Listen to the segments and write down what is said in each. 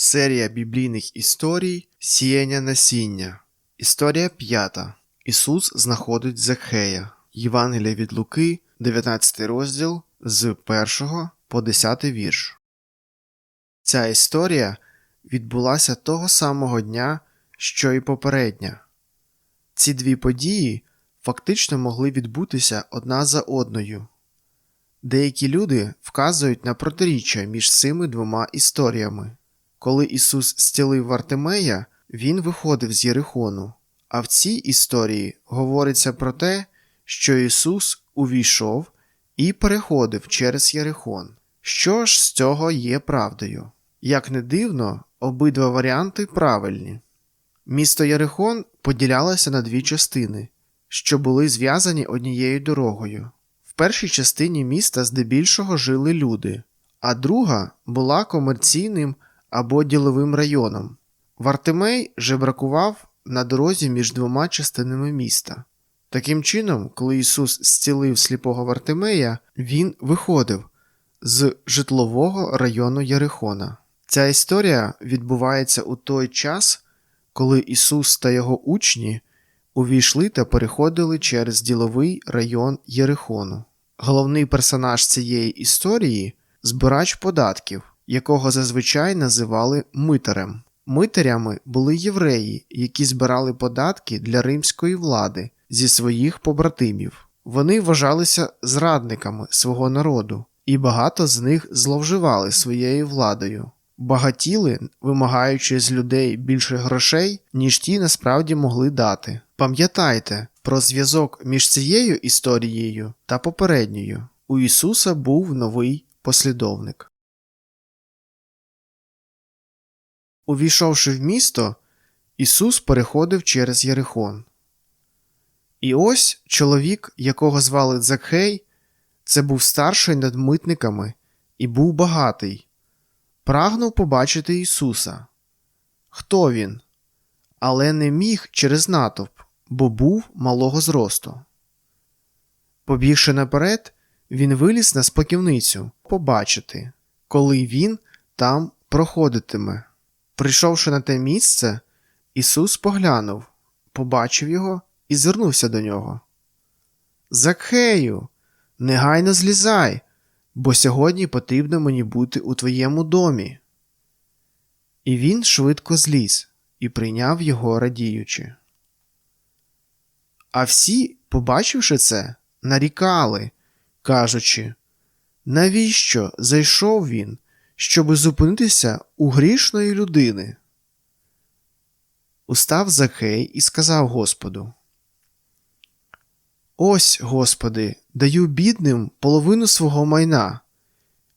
Серія біблійних історій Сіяння насіння. Історія п'ята. Ісус знаходить Закхея. Євангелія від Луки, 19 розділ з 1 по 10 вірш. Ця історія відбулася того самого дня, що й попередня. Ці дві події фактично могли відбутися одна за одною. Деякі люди вказують на протиріччя між цими двома історіями. Коли Ісус зцілив Вартимея, він виходив з Єрихону. А в цій історії говориться про те, що Ісус увійшов і переходив через Єрихон. Що ж з цього є правдою? Як не дивно, обидва варіанти правильні. Місто Єрихон поділялося на дві частини, що були зв'язані однією дорогою. В першій частині міста здебільшого жили люди, а друга була комерційним або діловим районом. Вартимей жебракував на дорозі між двома частинами міста. Таким чином, коли Ісус зцілив сліпого Вартимея, він виходив з житлового району Єрихона. Ця історія відбувається у той час, коли Ісус та його учні увійшли та переходили через діловий район Єрихону. Головний персонаж цієї історії збирач податків, якого зазвичай називали митарем. Митарями були євреї, які збирали податки для римської влади зі своїх побратимів. Вони вважалися зрадниками свого народу, і багато з них зловживали своєю владою, багатіли, вимагаючи з людей більше грошей, ніж ті насправді могли дати. Пам'ятайте про зв'язок між цією історією та попередньою. У Ісуса був новий послідовник. Увійшовши в місто, Ісус переходив через Єрихон. І ось чоловік, якого звали Закхей, це був старший над митниками і був багатий, прагнув побачити Ісуса. Хто він? Але не міг через натовп, бо був малого зросту. Побігши наперед, він виліз на споківницю побачити, коли він там проходитиме. Прийшовши на те місце, Ісус поглянув, побачив його і звернувся до нього. Закхею, негайно злізай, бо сьогодні потрібно мені бути у твоєму домі. І він швидко зліз і прийняв його радіючи. А всі, побачивши це, нарікали, кажучи, навіщо зайшов він? Щоби зупинитися у грішної людини. Устав Захей і сказав Господу: Ось, Господи, даю бідним половину свого майна,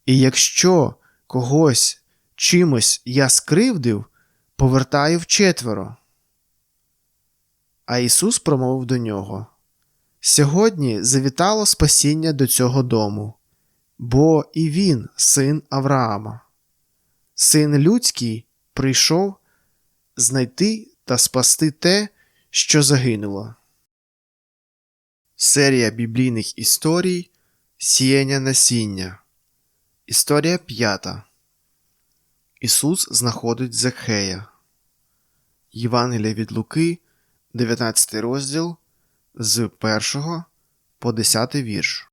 і якщо когось чимось я скривдив, повертаю вчетверо. А Ісус промовив до нього: Сьогодні завітало спасіння до цього дому бо і він син Авраама. Син людський прийшов знайти та спасти те, що загинуло. Серія біблійних історій Сіяння насіння. Історія п'ята. Ісус знаходить Закхея. Євангелія від Луки, 19 розділ з 1 по 10 вірш.